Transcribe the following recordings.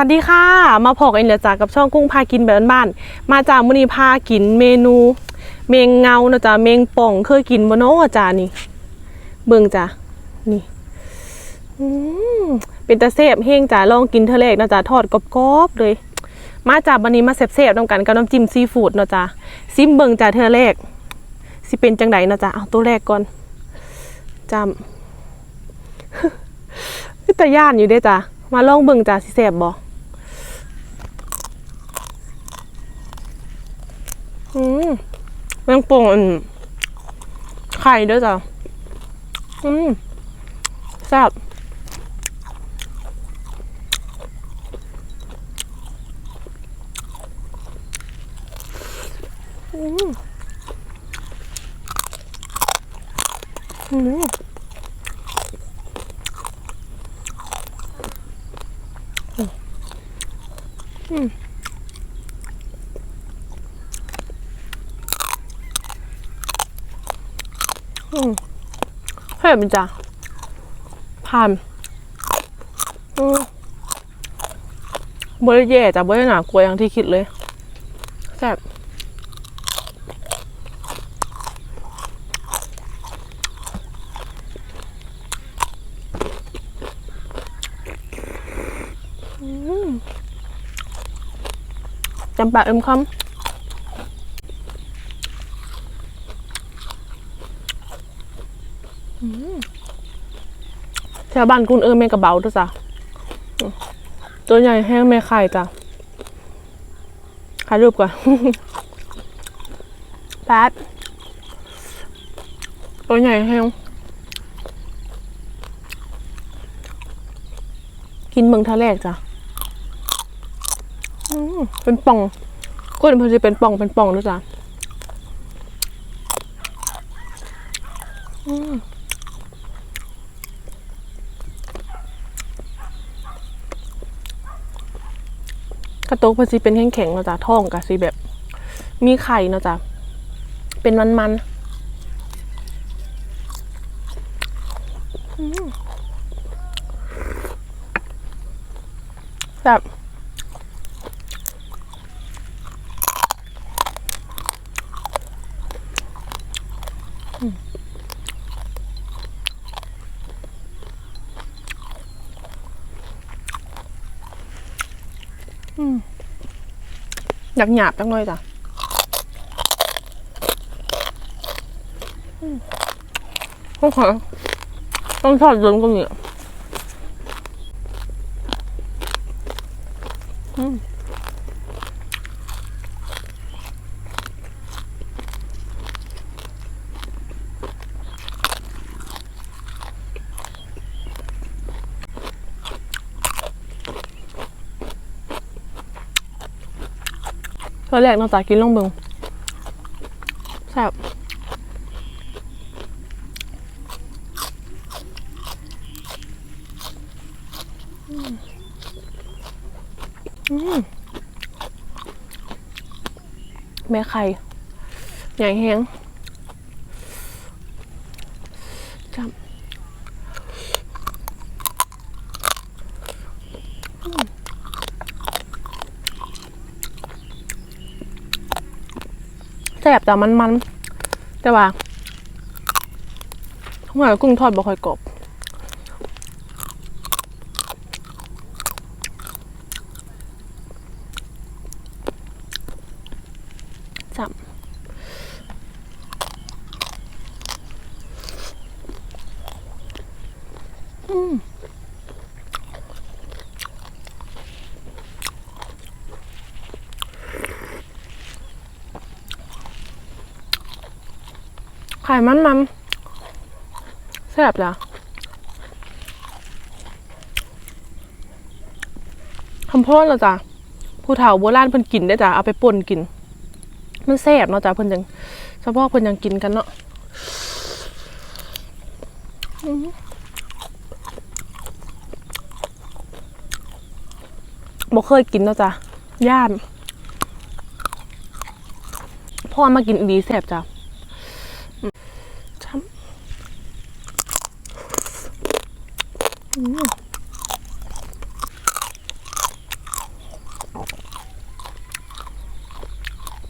วัสดีค่ะ มาพอกันเหลือจากกับช่องกุ้งพากินแบบบ้านๆมาจากมุนีพากินเมนู เมงเงาเนาะจ้ะเมงป่องเคยกินบ่เนาะจ้านี่ เบิ่งจ้ะนี่เป็นตาเสบเฮงจ้ะลองกินเทอแรกเนาะจ้ะทอดกรอบๆเลย มาจากวันนี้มาเสบๆนำกันกับน้ำจิ้มซีฟู้ดเนาะจ้ะซิมเบิ่งจ้ะเทอแรกสิเป็นจังไดเนาะจ้ะเอาตัวแรกก่อนจำแต่ย่านอยู่เด้จ้ะมาลองเบิ่งจ้ะสิแซ่บบ่อืม แมงป่งอันไข่ด้อจ้ะ อืมแซ่บอืมอืมอืมเผ็ดมันจ้ะผ่านบริแย่จ้ะบริหนากลัวอย่างที่คิดเลยแซ่บจำปาเอ็มคำ แถวบ้านคุณเออแม่กระเบาด้วยจ้ะอืมตัวใหญ่แห้งแม่ไข่จ้ะถ่ายรูปก่อนแป๊ดตัวใหญ่แห้งกินเมืองทะแรกจ้ะอืมเป็นป่องก้นเพิ่นจะเป็นป่องเป็นป่องด้วยจ้ะอืม กระโตกมันสิเป็นแข็งๆเนาะจ้ะท้องกะสิแบบ มีไข่เนาะจ้ะเป็นมันๆอืมแบบ อยากหยาบจังเลยจ้ะต้องขอต้องทอดจนก็มีอืม ตอนแรกน้องตากินลงเบิงแซ่บแม่ไข่ใหญ่แห้งจับอืม แซ่บแต่มันมันแต่ว่าทุกอย่างกุ้งทอดบ่ค่อยกรอบจับอืม ไข่มันมันแซ่บจ้ะคำโพดเหรอจ้ะผู้เฒ่าโบราณเพิ่นกินได้จ้ะเอาไปป่นกิน มันแซ่บเนาะจ้ะเพิ่นยังเฉพาะเพิ่นยังกินกันเนาะบ่เคยกินเนาะจ้ะย่านพ่อมากินอีดีแซ่บจ้ะ แ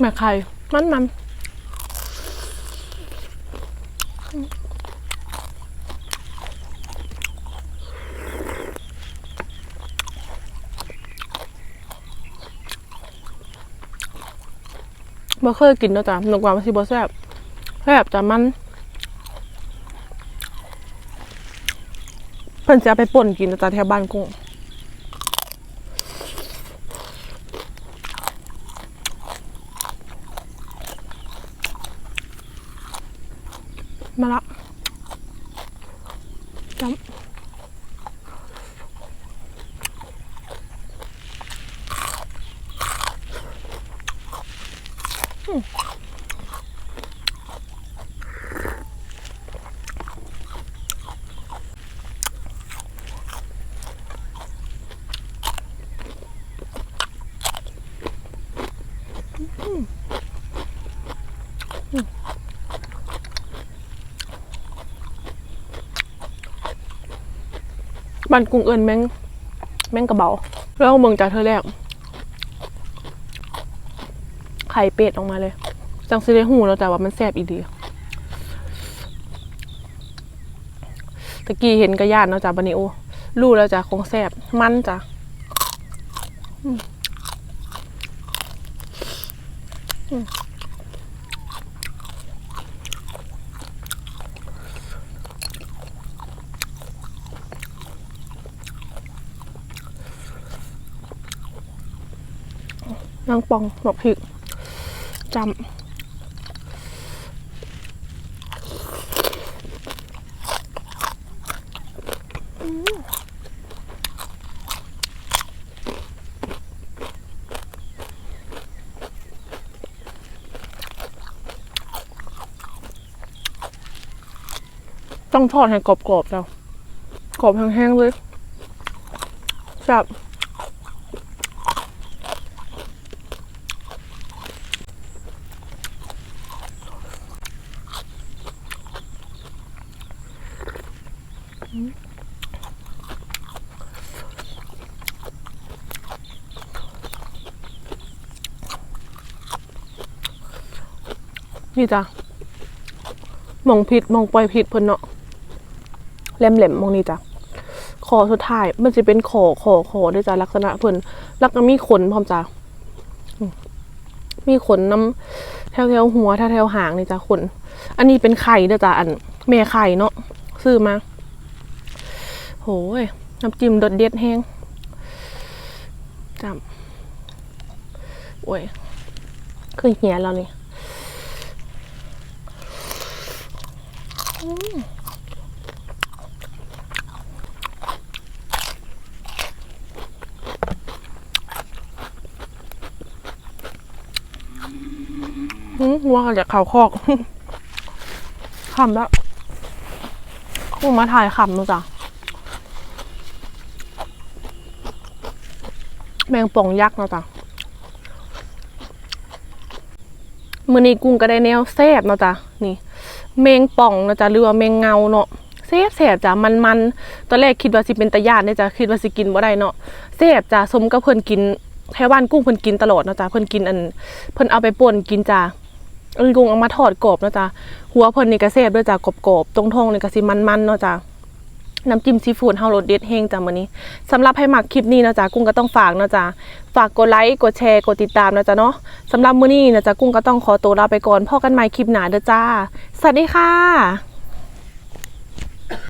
ม่ไข่มันมันบ่เคยกินนะจ๊ะหนกว่ามันสิบ่แซ่บแซ่บจ้ะมัน พิ่นจะไปป่นกินนาะจ้ะแถวบ้านกุ้งมาละจำอืม บ้านกุ้งเอิญแม่งแม่งกระเบาแล้วเมืองจากเธอแรก ไข่เป็ดออกมาเลย จังซีได้หูแล้วแต่ว่ามันแซ่บอีดีตะกี้เห็นกระยานเนาะจ้ะบันนี้โอรู้แล้วจ้ะคงแซ่บมันจ้ะอืม นางปองหมกพริกจำต้องทอดให้กรอบๆแล้วกรอบแห้งๆเลยจับ นี่จ้ะมองผิดมองปล่อยผิดเพิ่นเนาะแหลมๆมองนี่จ้ะคอสุดท้าย มันจะเป็นคอคอคอด้วยจ้ะลักษณะเพิ่นแล้วก็มีขนพร้อมจ้ะมีขนน้ำแถวแถวๆหัวแถวแถวๆหางนี่จ้ะขน อันนี้เป็นไข่ด้อจ้ะอันแม่ไข่เนาะซื้อมา หยน้ำจิ้มรสเด็ดแห้งจำโอ้ยคือเหียแล้วนี่หืมว่ากเข่าคอกขำแล้วคงมาถ่ายขำนูจ้ะ แมงป่องยักษ์เนาะจ้ะมือนี้กุ้งก็ได้แนวแซ่บเนาะจ้ะนี่ แมงป่องเนาะจ้ะหรือว่าแมงเงาเนาะแซ่บแซ่บจ้ะมันมันๆตอนแรกคิดว่าสิเป็นตะย่านเนี่ยจ้ะคิดว่าสิกินบ่ได้เนาะแซ่บจ้ะสมกับเพิ่นกินแถวบ้านกุ้งเพิ่นกินตลอดเนาะจ้ะเพิ่นกินอันเพิ่นเอาไปป่นกินจ้ะเอิ้นกุ้งเอามาทอดกรอบเนาะจ้ะหัวเพิ่นนี่ก็แซ่บด้วยจ้ะกรอบๆตรงท้องนี่ก็สิมันๆเนาะจ้ะ น้ำจิ้มซีฟู้ดเฮาโรดเด็ดแห้งจ้ะมื้อนี้สำหรับให้หมักคลิปนี้เนาะจ้ะกุ้งก็ต้องฝากเนาะจ้ะฝากกดไลค์กดแชร์กดติดตามเนาะจ้ะเนาะสำหรับมื้อนี้เนาะจ้ะกุ้งก็ต้องขอตัวลาไปก่อนพบกันใหม่คลิปหน้าเด้อจ้าสวัสดีค่ะ